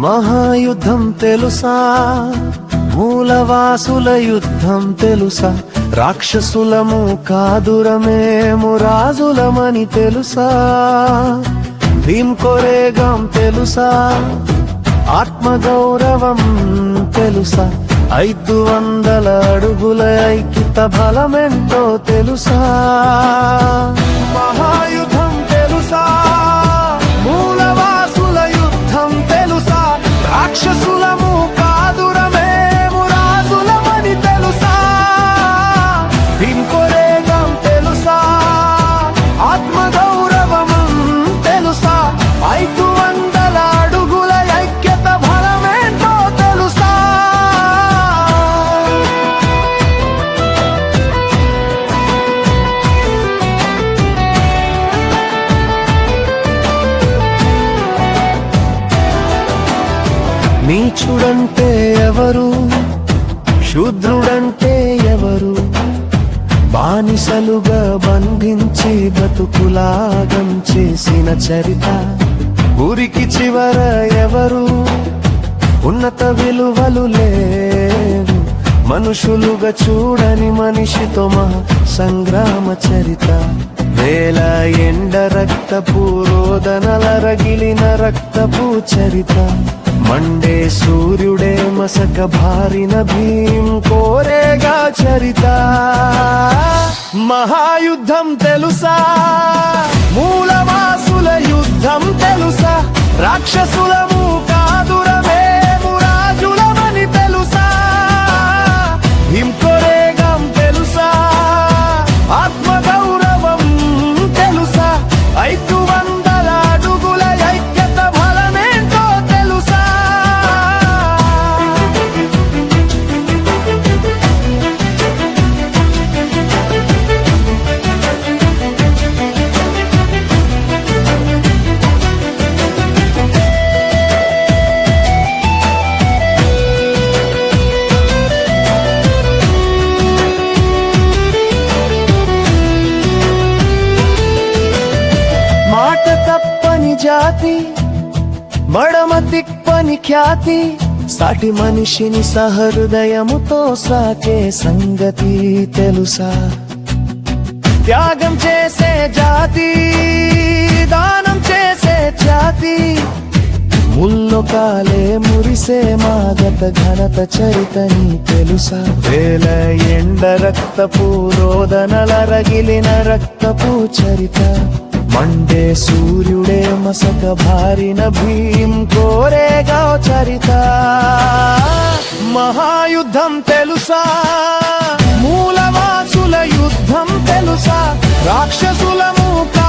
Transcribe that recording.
మహాయుద్ధం తెలుసా? మూలవాసుల యుద్ధం తెలుసా? రాక్షసులము కాదురమేము రాజులమని తెలుసా? భీం తెలుసా? ఆత్మగౌరవం తెలుసా? ఐదు వందల అడుగుల ఐక్యత బలమెంతో తెలుసా? మహాయుధం తెలుసా? నీచుడంటే ఎవరు? శూద్రుడంటే ఎవరు? బానిసలుగా బంధించి బతుకులాగం చేసిన చరిత. ఊరికి చివర ఎవరు? ఉన్నత విలువలు లేవు. మనుషులుగా చూడని మనిషితో మహా సంగ్రామ చరిత. వేల ఎండ రక్తపు రోదనల రగిలిన రక్తపు చరిత. మండే సూర్యుడే మసక భారిన భీం కోరేగా చరిత. మహాయుద్ధం తెలుసా? మూలవాసుల యుద్ధం తెలుసా? రాక్షసుల నామ దిక్పని ఖ్యాతి సాటి మనిషిని సహృదయముతో సాకే సంగతి తెలుసా? త్యాగం చేసే జాతి దానం చేసే జాతి ముల్లొకాలే మురిసే మాగత ఘనత చరితని తెలుసా? వేల ఎండ రక్తపు రోదనల రగిలిన రక్తపు చరిత మండే సూర్యుడే మసక భారిన భీం కోరేగా చరిత. మహాయుద్ధం తెలుసా? మూలవాసుల యుద్ధం తెలుసా? రాక్షసుల మూక